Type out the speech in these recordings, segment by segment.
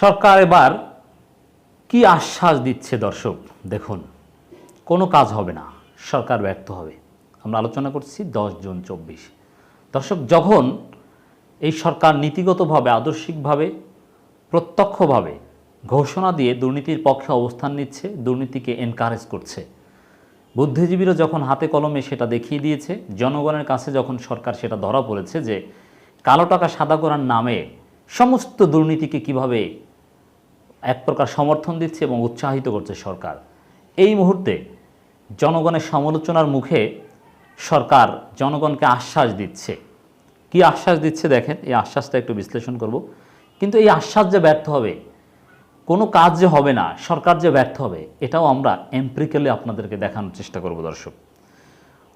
সরকার এবার কি আশ্বাস দিচ্ছে দর্শক? দেখুন, কোনো কাজ হবে না, সরকার ব্যর্থ হবে। আমরা আলোচনা করছি দশ জুন চব্বিশ। দর্শক, যখন এই সরকার নীতিগতভাবে, আদর্শিকভাবে, প্রত্যক্ষভাবে ঘোষণা দিয়ে দুর্নীতির পক্ষে অবস্থান নিচ্ছে, দুর্নীতিকে এনকারেজ করছে, বুদ্ধিজীবীরা যখন হাতে কলমে সেটা দেখিয়ে দিয়েছে, জনগণের কাছে যখন সরকার সেটা ধরা পড়েছে যে কালো টাকা সাদা করার নামে সমস্ত দুর্নীতিকে কীভাবে এক প্রকার সমর্থন দিচ্ছে এবং উৎসাহিত করছে সরকার। এই মুহূর্তে জনগণের সমালোচনার মুখে সরকার জনগণকে আশ্বাস দিচ্ছে। কি আশ্বাস দিচ্ছে দেখেন, এই আশ্বাসটা একটু বিশ্লেষণ করব। কিন্তু এই আশ্বাস যে ব্যর্থ হবে, কোনো কাজ যে হবে না, সরকার যে ব্যর্থ হবে, এটাও আমরা এমপ্রিক্যালি আপনাদেরকে দেখানোর চেষ্টা করব দর্শক।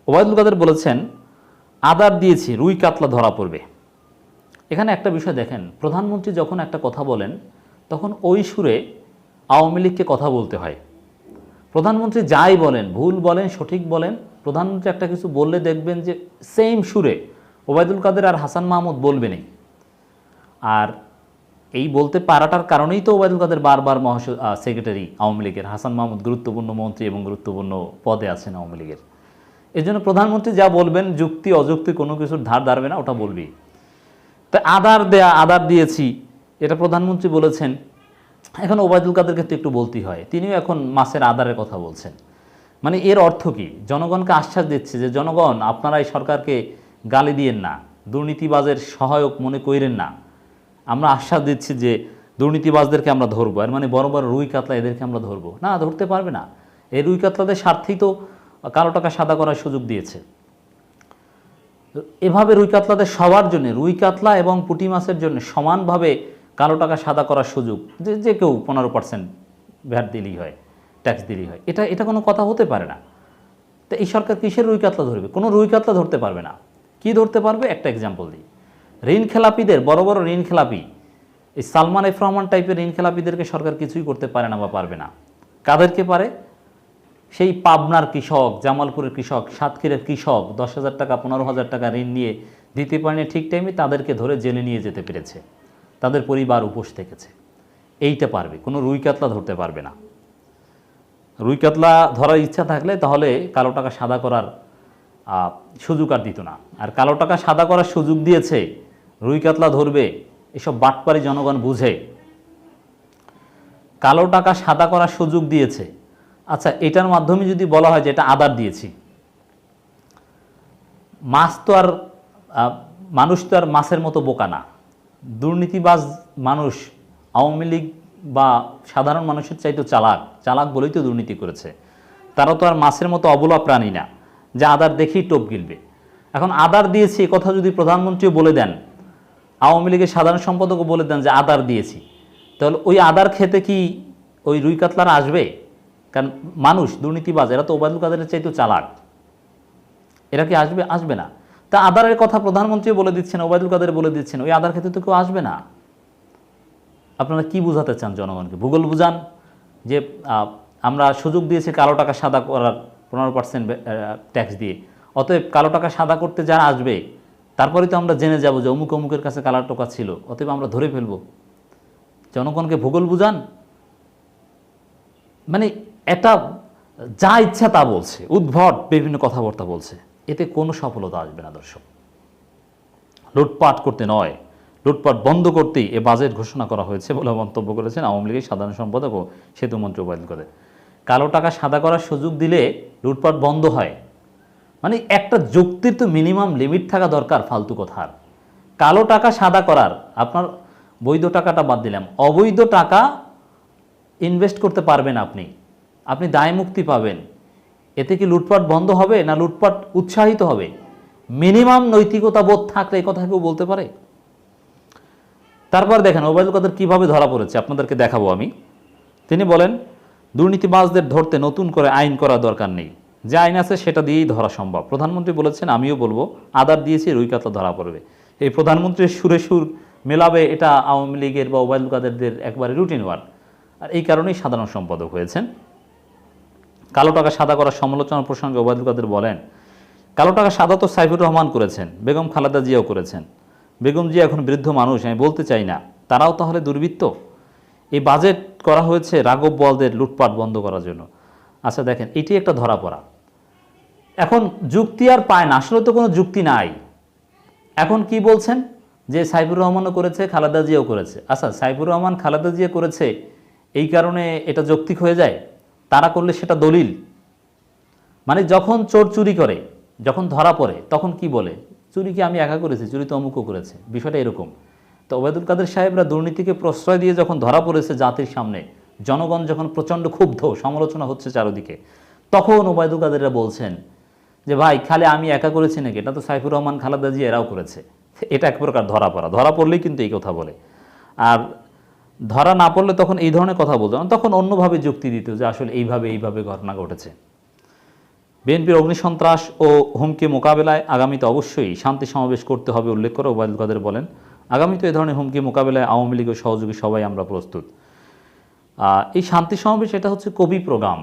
ওবায়দুল কাদের বলেছেন, আদার দিয়েছি, রুই কাতলা ধরা পড়বে। এখানে একটা বিষয় দেখেন, প্রধানমন্ত্রী যখন একটা কথা বলেন তখন ওই সুরে আওয়ামী লীগকে কথা বলতে হয়। প্রধানমন্ত্রী যাই বলেন, ভুল বলেন, সঠিক বলেন, প্রধানমন্ত্রী একটা কিছু বললে দেখবেন যে সেম সুরে ওবায়দুল কাদের আর হাসান মাহমুদ বলবেনই আর এই বলতে পারাটার কারণেই তো ওবায়দুল কাদের বারবার মহাস সেক্রেটারি আওয়ামী লীগের, হাসান মাহমুদ গুরুত্বপূর্ণ মন্ত্রী এবং গুরুত্বপূর্ণ পদে আছেন আওয়ামী লীগের। এই জন্য প্রধানমন্ত্রী যা বলবেন, যুক্তি অযুক্তি কোনো কিছুর ধার ধারবে না, ওটা বলবি তা আদার দেয়া, আদার দিয়েছি এটা প্রধানমন্ত্রী বলেছেন, এখন ওবায়দুল কাদের ক্ষেত্রে একটু বলতেই হয়, তিনিও এখন মাসের আদারের কথা বলছেন। মানে এর অর্থ কি? জনগণকে আশ্বাস দিচ্ছে যে, জনগণ, আপনারা এই সরকারকে গালি দিয়েন না, দুর্নীতিবাজের সহায়ক মনে কইরেন না। আমরা আশ্বাস দিচ্ছি যে, দুর্নীতিবাজদেরকে আমরা ধরবো। আর মানে বড় বড় রুই কাতলা এদেরকে আমরা ধরবো। না, ধরতে পারবে না। এই রুই কাতলাদের স্বার্থেই তো কালো টাকা সাদা করার সুযোগ দিয়েছে। এভাবে রুই কাতলাদের সবার জন্য, রুই কাতলা এবং পুঁটি মাছের জন্য সমানভাবে কালো টাকা সাদা করার সুযোগ, যে যে কেউ পনেরো পার্সেন্ট ভ্যাট দিলেই হয় ট্যাক্স দিলেই হয়, এটা এটা কোনো কথা হতে পারে না। তো এই সরকার কিসের রুই কাতলা ধরবে? কোনো রুই কাতলা ধরতে পারবে না। কি ধরতে পারবে? একটা এক্সাম্পল দিই। ঋণ খেলাপিদের, বড় বড় ঋণ খেলাপি, এই সালমান এফ রহমান টাইপের ঋণ খেলাপিদেরকে সরকার কিছুই করতে পারে না বা পারবে না। কাদেরকে পারে? সেই পাবনার কৃষক, জামালপুরের কৃষক, সাতক্ষীরের কৃষক, দশ হাজার টাকা, পনেরো হাজার টাকা ঋণ নিয়ে দিতে পারেনি ঠিক টাইমে তাদেরকে ধরে জেলে নিয়ে যেতে পেরেছে। তাদের পরিবার উপোস থেকেছে। এইটা পারবে, কোনো রুই কাতলা ধরতে পারবে না। রুই কাতলা ধরার ইচ্ছা থাকলে তাহলে কালো টাকা সাদা করার সুযোগ আর দিত না। আর কালো টাকা সাদা করার সুযোগ দিয়েছে, রুই কাতলা ধরবে, এসব বাটপারি জনগণ বুঝে। কালো টাকা সাদা করার সুযোগ দিয়েছে। আচ্ছা এটার মাধ্যমে যদি বলা হয় যে এটা আদার দিয়েছি। মাছ তো আর মানুষ তো আর মাছের মতো বোকা না। দুর্নীতিবাজ মানুষ আওয়ামী লীগ বা সাধারণ মানুষের চাইতে চালাক। চালাক বলেই তো দুর্নীতি করেছে। তারা তো আর মাছের মতো অবলা প্রাণী না, যে আদার দেখেই টোপ গিলবে। এখন আদার দিয়েছি কথা যদি প্রধানমন্ত্রীও বলে দেন, আওয়ামী লীগের সাধারণ সম্পাদকও বলে দেন যে আদার দিয়েছি, তাহলে ওই আদার খেতে কি ওই রুই কাতলারা আসবে? কারণ মানুষ দুর্নীতিবাজ, এরা তো ওবায়দুল কাদের চাইতেও চালাক। এরা কি আসবে? আসবে না। তা আদারের কথা প্রধানমন্ত্রী বলে দিচ্ছেন, ওবায়দুল কাদের বলে দিচ্ছেন, ওই আদার ক্ষেত্রে তো কেউ আসবে না। আপনারা কি বোঝাতে চান জনগণকে? ভূগোল বুঝান যে আমরা সুযোগ দিয়েছি কালো টাকা সাদা করার পনেরো পার্সেন্ট ট্যাক্স দিয়ে। অতএব কালো টাকা সাদা করতে যারা আসবে, তারপরে তো আমরা জেনে যাব যে অমুক অমুকের কাছে কালো টাকা ছিল, অতএব আমরা ধরে ফেলব। জনগণকে ভূগোল বুঝান। মানে একটা যা ইচ্ছা তা বলছে, উদ্ভট বিভিন্ন কথাবার্তা বলছে। এতে কোনো সফলতা আসবে না, দর্শক। লুটপাট করতে নয়। লুটপাট বন্ধ করতেই এ বাজেট ঘোষণা করা হয়েছে বলে মন্তব্য করেছেন আওয়ামী লীগের সাধারণ সম্পাদক ও সেতুমন্ত্রী ওবায়দুল কাদের। কালো টাকা সাদা করার সুযোগ দিলে লুটপাট বন্ধ হয়। মানে একটা যুক্তির তো মিনিমাম লিমিট থাকা দরকার, ফালতু কথার কালো টাকা সাদা করার, আপনার বৈধ টাকাটা বাদ দিলাম। অবৈধ টাকা ইনভেস্ট করতে পারবেন আপনি। আপনি দায় মুক্তি পাবেন। এতে কি লুটপাট বন্ধ হবে না লুটপাট উৎসাহিত হবে? মিনিমাম নৈতিকতা বোধ থাকলে এই কথা কেউ বলতে পারে? তারপর দেখেন ওবায়দুল কাদের কীভাবে ধরা পড়েছে, আপনাদেরকে দেখাবো আমি। তিনি বলেন, দুর্নীতিবাজদের ধরতে নতুন করে আইন করা দরকার নেই। যে আইন আছে সেটা দিয়েই ধরা সম্ভব। প্রধানমন্ত্রী বলেছেন, আমিও বলব, আদার দিয়েছি, রুই ধরা পড়বে। এই প্রধানমন্ত্রীর সুরে সুর মেলাবে এটা আওয়ামী লীগের বা ওবায়দুল কাদেরদের একবারে রুটিন ওয়ার্ক। আর এই কারণেই সাধারণ সম্পাদক হয়েছেন। কালো টাকা সাদা করার সমালোচনা প্রসঙ্গে ওবায়দুল কাদের বলেন, কালো টাকা সাদা তো সাইফুর রহমান করেছেন, বেগম খালেদা জিয়াও করেছেন। বেগম জিয়া এখন বৃদ্ধ মানুষ, আমি বলতে চাই না। তারাও তাহলে দুর্বৃত্ত? এই বাজেট করা হয়েছে রাঘব বলদের লুটপাট বন্ধ করার জন্য। আচ্ছা দেখেন, এটি একটা ধরা পড়া। এখন যুক্তি আর পায় না, আসলে তো কোনো যুক্তি নাই। এখন কি বলছেন? যে সাইফুর রহমানও করেছে, খালেদা জিয়াও করেছে। আচ্ছা সাইফুর রহমান, খালেদা জিয়া করেছে, এই কারণে এটা যৌক্তিক হয়ে যায়? তারা করলে সেটা দলিল। মানে যখন চোর চুরি করে, যখন ধরা পড়ে, তখন কি বলে? চুরি কি আমি একা করেছি? চুরি তো অমুকও করেছে। বিষয়টা এরকম। তো ওবায়দুল কাদের সাহেবরা দুর্নীতিকে প্রশ্রয় দিয়ে যখন ধরা পড়েছে জাতির সামনে, জনগণ যখন প্রচণ্ড ক্ষুব্ধ, সমালোচনা হচ্ছে চারদিকে, তখন ওবায়দুল কাদেররা বলছেন যে, ভাই, খালি আমি একা করেছি নাকি? এটা তো সাইফুর রহমান, খালেদা জি এরাও করেছে। এটা এক প্রকার ধরা পড়া। ধরা পড়লেই কিন্তু এই কথা বলে। আর ধরা না পড়লে তখন এই ধরনের কথা বলতো না। তখন অন্যভাবে যুক্তি দিত যে আসলে এইভাবে এইভাবে ঘটনা ঘটেছে। বিএনপির অগ্নিসন্ত্রাস ও হুমকি মোকাবেলায় আগামীতে অবশ্যই শান্তি সমাবেশ করতে হবে উল্লেখ করে ওবায়দুল কাদের বলেন। আগামীতে এই ধরনের হুমকি মোকাবেলায় আওয়ামী লীগের সহযোগী সবাই আমরা প্রস্তুত। এই শান্তি সমাবেশ এটা হচ্ছে কবি প্রোগ্রাম।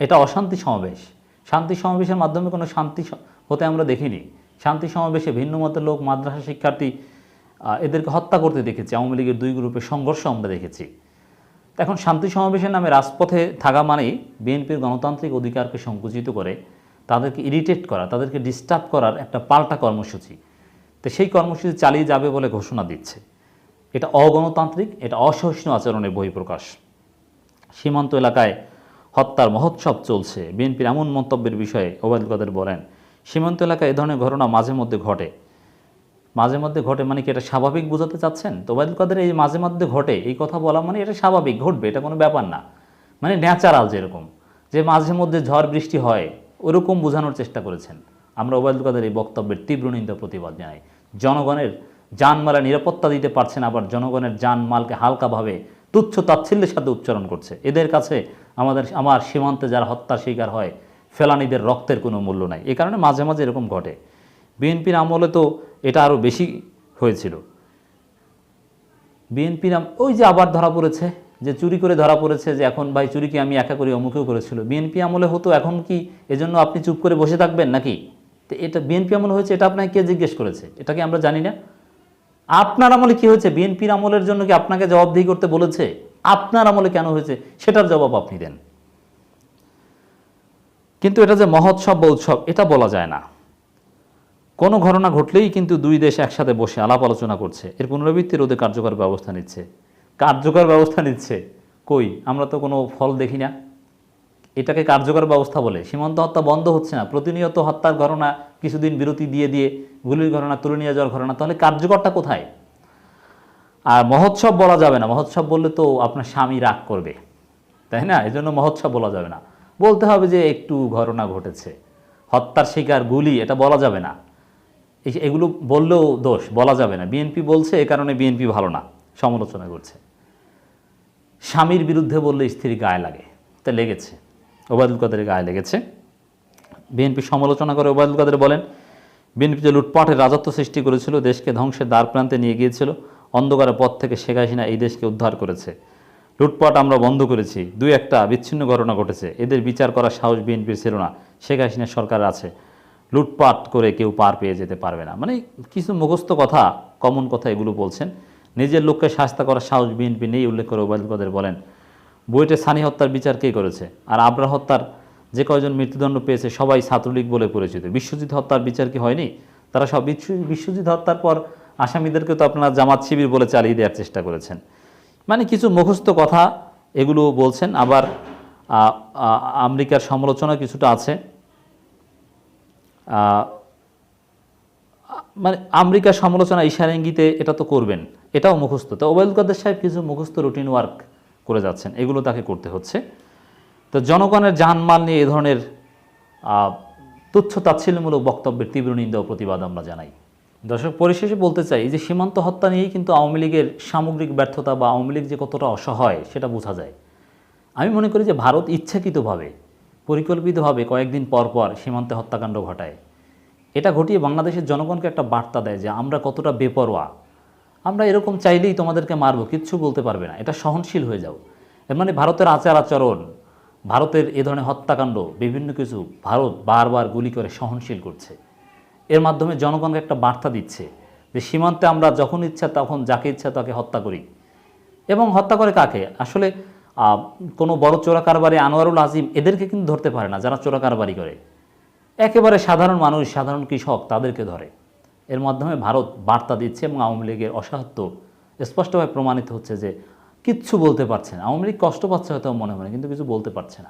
এটা অশান্তি সমাবেশ। শান্তি সমাবেশের মাধ্যমে কোনো শান্তি হতে আমরা দেখিনি। শান্তি সমাবেশে ভিন্ন মতের লোক, মাদ্রাসা শিক্ষার্থী এদেরকে হত্যা করতে দেখেছি। আওয়ামী লীগের দুই গ্রুপের সংঘর্ষ আমরা দেখেছি। এখন শান্তি সমাবেশের নামে রাজপথে থাকা মানেই বিএনপির গণতান্ত্রিক অধিকারকে সংকুচিত করে, তাদেরকে ইরিটেট করা, তাদেরকে ডিস্টার্ব করার একটা পাল্টা কর্মসূচি। তো সেই কর্মসূচি চালিয়ে যাবে বলে ঘোষণা দিচ্ছে। এটা অগণতান্ত্রিক, এটা অসহিষ্ণু আচরণের বহিঃপ্রকাশ। সীমান্ত এলাকায় হত্যার মহোৎসব চলছে। বিএনপির এমন মন্তব্যের বিষয়ে ওবায়দুল কাদের বলেন, সীমান্ত এলাকায় এ ধরনের ঘটনা মাঝে মধ্যে ঘটে। মাঝে মধ্যে ঘটে মানে কি এটা স্বাভাবিক বোঝাতে চাচ্ছেন? তো ওবায়দুল কাদের এই মাঝে মধ্যে ঘটে, এই কথা বলা মানে এটা স্বাভাবিক, ঘটবে, এটা কোনো ব্যাপার না। মানে ন্যাচারাল যেরকম, যে মাঝে মধ্যে ঝড় বৃষ্টি হয়, ওরকম বোঝানোর চেষ্টা করেছেন। আমরা ওবায়দুল কাদের এই বক্তব্যের তীব্র নিন্দা প্রতিবাদ জানাই। জনগণের জানমালের নিরাপত্তা দিতে পারছেন, আবার জনগণের জানমালকে হালকাভাবে তুচ্ছ তাচ্ছিল্যের সাথে উচ্চারণ করছে। এদের কাছে আমাদের, আমার সীমান্তে যারা হত্যার শিকার হয়, ফেলানিদের রক্তের কোনো মূল্য নাই। এ কারণে মাঝে মাঝে এরকম ঘটে। বিএনপির আমলে তো এটা আরও বেশি হয়েছিল। বিএনপির আম- ওই যে আবার ধরা পড়েছে, যে চুরি করে ধরা পড়েছে, যে এখন ভাই চুরি কি আমি একা করি, অমুকেও করেছিল। বিএনপি আমলে হতো, এখন কি এজন্য আপনি চুপ করে বসে থাকবেন নাকি? তো এটা বিএনপি আমলে হয়েছে, এটা আপনাকে কে জিজ্ঞেস করেছে? এটা কি আমরা জানি না? আপনার আমলে কি হয়েছে? বিএনপির আমলের জন্য কি আপনাকে জবাবদিহি করতে বলেছে? আপনার আমলে কেন হয়েছে? সেটার জবাব আপনি দেন। কিন্তু এটা যে মহোৎসব বা উৎসব, এটা বলা যায় না। কোনো ঘটনা ঘটলেই কিন্তু দুই দেশ একসাথে বসে আলাপ আলোচনা করছে। এর পুনরাবৃত্তি রোধে কার্যকর ব্যবস্থা নিচ্ছে। কার্যকর ব্যবস্থা নিচ্ছে কই? আমরা তো কোনো ফল দেখি না। এটাকে কার্যকর ব্যবস্থা বলে। সীমান্ত হত্যা বন্ধ হচ্ছে না। প্রতিনিয়ত হত্যার ঘটনা, কিছুদিন বিরতি দিয়ে দিয়ে গুলির ঘটনা তুলে নিয়ে যাওয়ার ঘটনা, তাহলে কার্যকরটা কোথায়? আর মহোৎসব বলা যাবে না। মহোৎসব বললে তো আপনার স্বামী রাগ করবে। তাই না? এই জন্য মহোৎসব বলা যাবে না। বলতে হবে যে একটু ঘটনা ঘটেছে। হত্যার শিকার, গুলি, এটা বলা যাবে না। এই- এগুলো বললেও দোষ, বলা যাবে না। বিএনপি বলছে, এ কারণে বিএনপি ভালো না, সমালোচনা করছে। স্বামীর বিরুদ্ধে বললে স্ত্রীর গায়ে লাগে, তা লেগেছে। ওবায়দুল কাদের গায়ে লেগেছে। বিএনপি সমালোচনা করে ওবায়দুল কাদের বলেন বিএনপি যে লুটপাটের রাজত্ব সৃষ্টি করেছিল, দেশকে ধ্বংসের দ্বার প্রান্তে নিয়ে গিয়েছিল অন্ধকারের পথ থেকে শেখ হাসিনা এই দেশকে উদ্ধার করেছে। লুটপাট আমরা বন্ধ করেছি। দুই একটা বিচ্ছিন্ন ঘটনা ঘটেছে। এদের বিচার করার সাহস বিএনপির ছিল না। শেখ হাসিনা সরকার আছে। লুটপাট করে কেউ পার পেয়ে যেতে পারবে না। মানে কিছু মুখস্থ কথা, কমন কথা এগুলো বলছেন। নিজের লোককে শাস্তা করার সাহস বিএনপি নেই, উল্লেখ করে ওবায়দুল কাদের বলেন। বুয়েটে সানি হত্যার বিচার কে করেছে? আর আবরা হত্যার যে কয়জন মৃত্যুদণ্ড পেয়েছে সবাই ছাত্রলীগ বলে পরিচিত। বিশ্বজিৎ হত্যার বিচার কি হয়নি? তারা সব বিশ্ব- বিশ্বজিৎ হত্যার পর আসামিদেরকে তো আপনারা জামাত শিবির বলে চালিয়ে দেওয়ার চেষ্টা করেছেন। মানে কিছু মুখস্থ কথা এগুলো বলছেন। আবার আমেরিকার সমালোচনা কিছুটা আছে। মানে আমেরিকার সমালোচনা ইশারা ইঙ্গিতে এটা তো করবেন, এটাও মুখস্থ। তো ওবায়দুল কাদের সাহেব কিছু মুখস্থ রুটিন ওয়ার্ক করে যাচ্ছেন, এগুলো তাকে করতে হচ্ছে। তো জনগণের জানমাল নিয়ে এ ধরনের তুচ্ছ তাচ্ছিল্যমূলক বক্তব্যের তীব্র নিন্দা ও প্রতিবাদ আমরা জানাই। দর্শক, পরিশেষে বলতে চাই যে সীমান্ত হত্যা নিয়েই কিন্তু আওয়ামী লীগের সামগ্রিক ব্যর্থতা বা আওয়ামী লীগ যে কতটা অসহায় সেটা বোঝা যায়। আমি মনে করি যে ভারত ইচ্ছাকৃতভাবে পরিকল্পিতভাবে কয়েকদিন পর পর সীমান্তে হত্যাকাণ্ড ঘটায়। এটা ঘটিয়ে বাংলাদেশের জনগণকে একটা বার্তা দেয় যে আমরা কতটা বেপরোয়া। আমরা এরকম চাইলেই তোমাদেরকে মারবো, কিচ্ছু বলতে পারবে না। এটা সহনশীল হয়ে যাও। এর মানে ভারতের আচার আচরণ, ভারতের এ ধরনের হত্যাকাণ্ড, বিভিন্ন কিছু ভারত বারবার গুলি করে সহনশীল করছে। এর মাধ্যমে জনগণকে একটা বার্তা দিচ্ছে যে সীমান্তে আমরা যখন ইচ্ছা তখন যাকে ইচ্ছা তাকে হত্যা করি। এবং হত্যা করে কাকে? আসলে কোনো বড় চোরা কারবারি আনোয়ারুল আজিম এদেরকে কিন্তু ধরতে পারে না, যারা চোরা কারবারি করে। একেবারে সাধারণ মানুষ, সাধারণ কৃষক তাদেরকে ধরে। এর মাধ্যমে ভারত বার্তা দিচ্ছে এবং আওয়ামী লীগের অসাহত্য স্পষ্টভাবে প্রমাণিত হচ্ছে যে কিচ্ছু বলতে পারছে না। আওয়ামী লীগ কষ্ট পাচ্ছে হয়তো মনে মনে কিন্তু কিছু বলতে পারছে না।